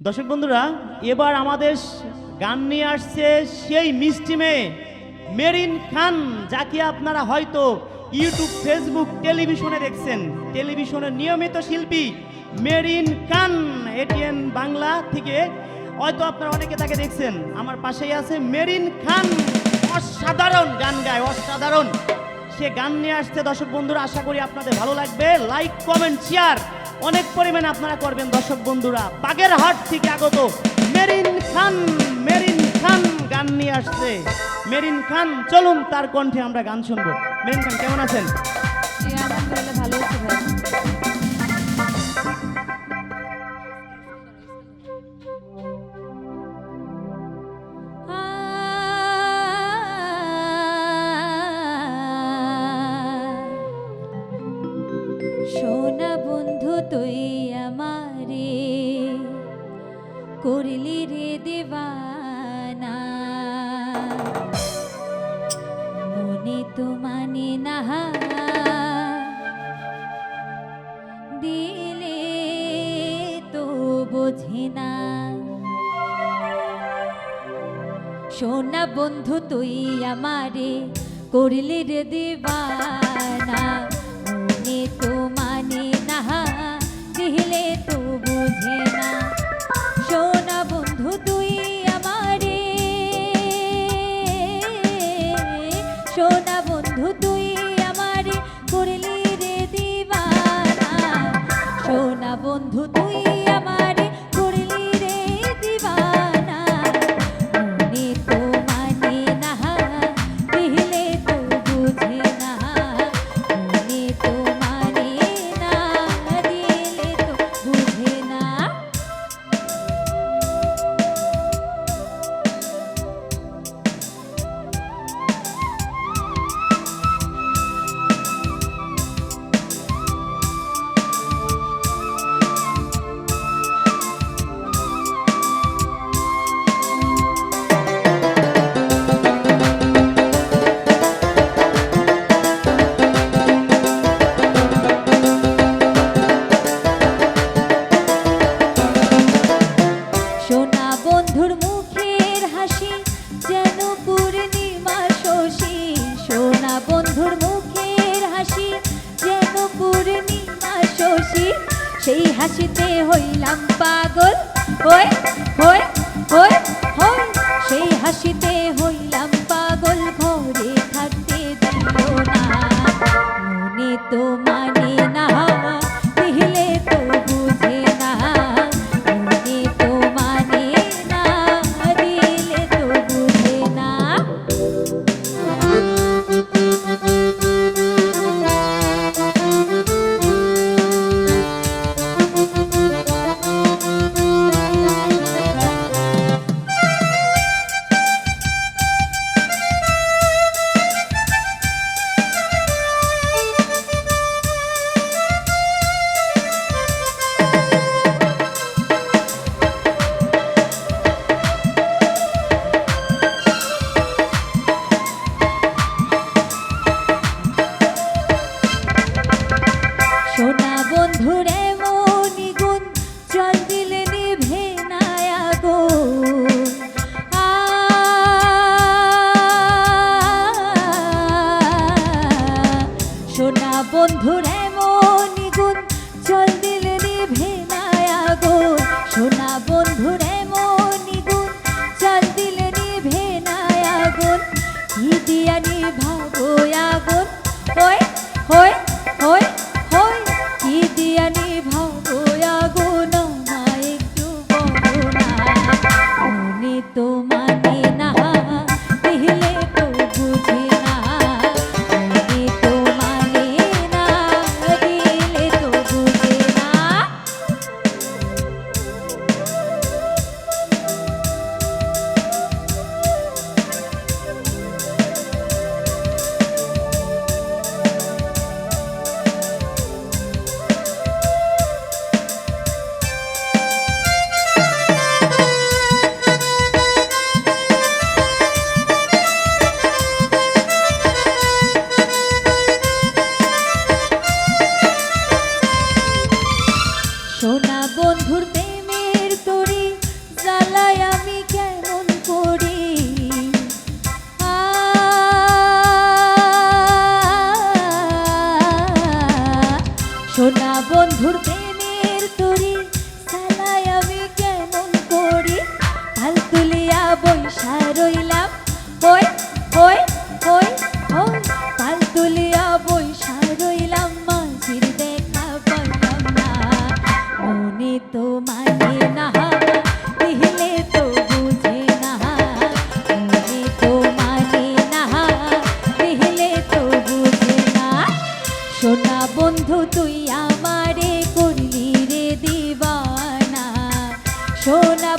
দর্শক বন্ধুরা, এবার আমাদের গান নিয়ে আসছে সেই মিষ্টি মেয়ে, মেরিন খান, যাকে আপনারা হয়তো ইউটিউব, ফেসবুক, টেলিভিশনে দেখছেন। টেলিভিশনের নিয়মিত শিল্পী মেরিন খান, এটিএন বাংলা থেকে। হয়তো আপনারা অনেকে তাকে দেখছেন। আমার পাশেই আছে মেরিন খান। অসাধারণ গান গায়, অসাধারণ। সে গান নিয়ে আসছে দর্শক বন্ধুরা, আশা করি আপনাদের ভালো লাগবে। লাইক কমেন্ট শেয়ার অনেক পরিমাণে আপনারা করবেন, দর্শক বন্ধুরা। বাগের হাট থেকে আগত মেরিন খান মেরিন খান গান নিয়ে আসছে। মেরিন খান, চলুন তার কণ্ঠে আমরা গান শুনব। মেরিন খান, কেমন আছেন? ভালো দেবানা। মনে তো মানে না দিলে তো না। বন্ধু তুই আমারে করলি দিবানা। বন্ধু শশী সেই হাসিতে হইলাম পাগল। হই হই হই হই সেই হাসিতে হইলাম বন্ধুরে মনি গুণ জল দিলে নিভে না আগুন সোনা বন্ধুরে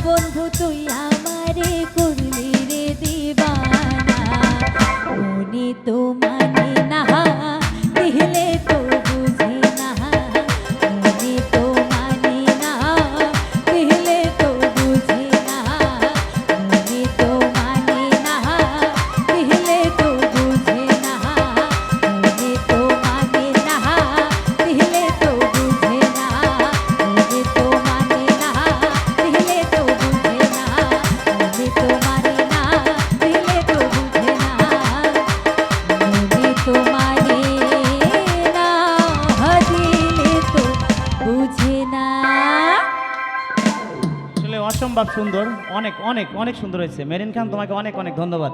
বন্ধু তুই আমার করলি রে দিবানা। মনে তো মানে না দিলে সুন্দর অনেক অনেক অনেক সুন্দর হয়েছে। মেরিন খান তোমাকে অনেক অনেক ধন্যবাদ।